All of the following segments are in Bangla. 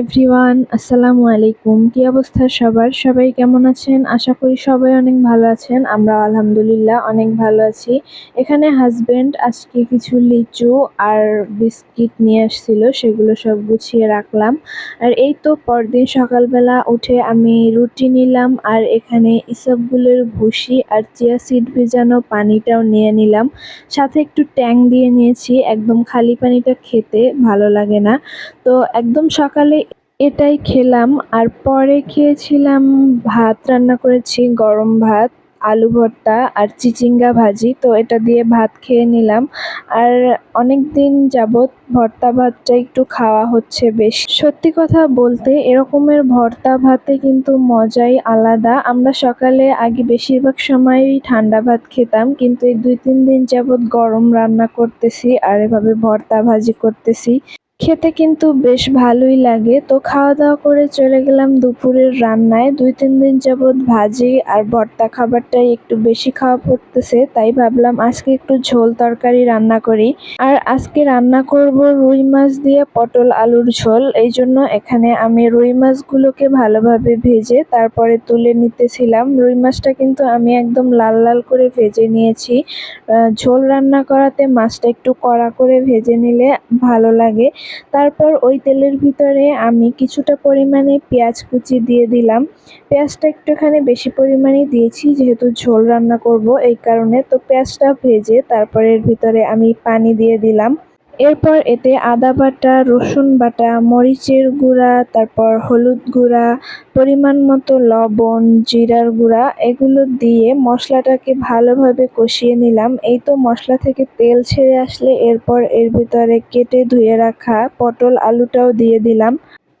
এভরিওয়ান, আসসালামু আলাইকুম। কি অবস্থা সবার? সবাই কেমন আছেন? আশা করি সবাই অনেক ভালো আছেন। আমরা আলহামদুলিল্লাহ অনেক ভালো আছি। এখানে হাজবেন্ড আজকে কিছু লিচু আর বিস্কিট নিয়ে আসছিল, সেগুলো সব গুছিয়ে রাখলাম। আর এই তো পরদিন সকালবেলা উঠে আমি রুটি নিলাম আর এখানে ইসবগুলের ভুসি আর চিয়া সিড ভিজানো পানিটাও নিয়ে নিলাম। সাথে একটু ট্যাং দিয়ে নিয়েছি, একদম খালি পানিটা খেতে ভালো লাগে না। তো একদম সকালে এটাই খেলাম। আর পরে খেয়েছিলাম ভাত, রান্না করেছি গরম ভাত, আলু ভর্তা আর চিচিঙ্গা ভাজি। তো এটা দিয়ে ভাত খেয়ে নিলাম। আর অনেক দিন যাবৎ ভর্তা ভাতটা একটু খাওয়া হচ্ছে বেশ। সত্যি কথা বলতে এরকমের ভর্তা ভাতে কিন্তু মজাই আলাদা। আমরা সকালে আগে বেশিরভাগ সময়ই ঠান্ডা ভাত খেতাম। কিন্তু এই দুই তিন দিন যাবৎ গরম রান্না করতেছি আর এভাবে ভর্তা ভাজি করতেছি। খেতে কিন্তু বেশ ভালোই লাগে। তো খাওয়া দাওয়া করে চলে গেলাম দুপুরের রান্নায়। দুই, তিন দিন যাবৎ ভাজি আর ভর্তা খাবারটাই একটু বেশি খাওয়া পড়তেছে। তাই ভাবলাম আজকে একটু ঝোল তরকারি রান্না করি। আর আজকে রান্না করব রুই মাছ দিয়ে পটল আলুর ঝোল। এই জন্য এখানে আমি রুই মাছগুলোকে ভালোভাবে ভেজে তারপরে তুলে নিতেছিলাম। রুই মাছটা কিন্তু আমি একদম লাল লাল করে ভেজে নিয়েছি। ঝোল রান্না করাতে মাছটা একটু কড়া করে ভেজে নিলে ভালো লাগে। তারপর ওই তেলের ভিতরে আমি কিছুটা পরিমাণে পেঁয়াজ কুচি দিয়ে দিলাম। পেঁয়াজটা একটুখানি বেশি পরিমাণে দিয়েছি, যেহেতু ঝোল রান্না করব এই কারণে। তো পেঁয়াজটা ভেজে তারপরের ভিতরে আমি পানি দিয়ে দিলাম। এরপর এতে আদা বাটা, রসুন বাটা, মরিচের গুঁড়া, তারপর হলুদ গুঁড়া, পরিমাণ মতো লবণ, জিরার গুঁড়া, এগুলো দিয়ে মশলাটাকে ভালোভাবে কষিয়ে নিলাম। এই তো মশলা থেকে তেল ছেড়ে আসলে এরপর এর ভিতরে কেটে ধুয়ে রাখা পটল আলুটাও দিয়ে দিলাম।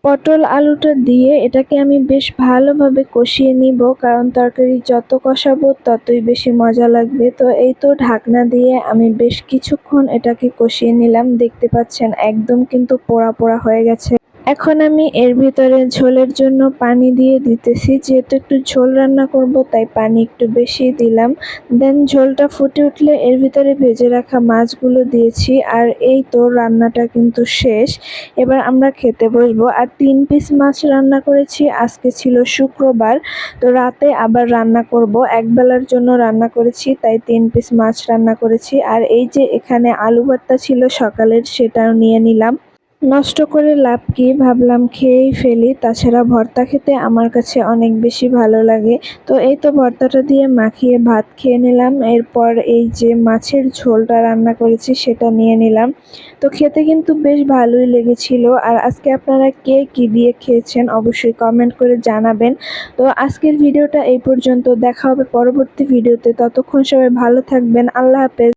পটল আলুটা দিয়ে এটাকে আমি বেশ ভালোভাবে কষিয়ে নিব, কারণ তরকারি যত কষাবো ততই বেশি মজা লাগবে। তো এই তো ঢাকনা দিয়ে আমি বেশ কিছুক্ষণ এটাকে কষিয়ে নিলাম। দেখতে পাচ্ছেন একদম কিন্তু পোড়া পোড়া হয়ে গেছে। এখন আমি এর ভিতরে ঝোলের জন্য পানি দিয়ে দিতেছি। যেহেতু একটু ঝোল রান্না করব, তাই পানি একটু বেশি দিলাম। দেন ঝোলটা ফুটে উঠলে এর ভিতরে ভেজে রাখা মাছগুলো দিয়েছি আর এই তো রান্নাটা কিন্তু শেষ। এবার আমরা খেতে বসবো। আর তিন পিস মাছ রান্না করেছি, আজকে ছিল শুক্রবার, তো রাতে আবার রান্না করব। একবেলার জন্য রান্না করেছি, তাই তিন পিস মাছ রান্না করেছি। আর এই যে এখানে আলু ভর্তা ছিল সকালের, সেটাও নিয়ে নিলাম। নষ্ট করে লাভ কি ভাবলাম, খেয়েই ফেলি। তাছাড়া ভর্তা খেতে আমার কাছে অনেক বেশি ভালো লাগে। তো এই তো ভর্তাটা দিয়ে মাখিয়ে ভাত খেয়ে নিলাম। এরপর এই যে মাছের ঝোলটা রান্না করেছি সেটা নিয়ে নিলাম। তো খেতে কিন্তু বেশ ভালোই লেগেছিল। আর আজকে আপনারা কে কি দিয়ে খেয়েছেন অবশ্যই কমেন্ট করে জানাবেন। তো আজকের ভিডিওটা এই পর্যন্ত। দেখা হবে পরবর্তী ভিডিওতে। ততক্ষণ সবাই ভালো থাকবেন। আল্লাহ হাফেজ।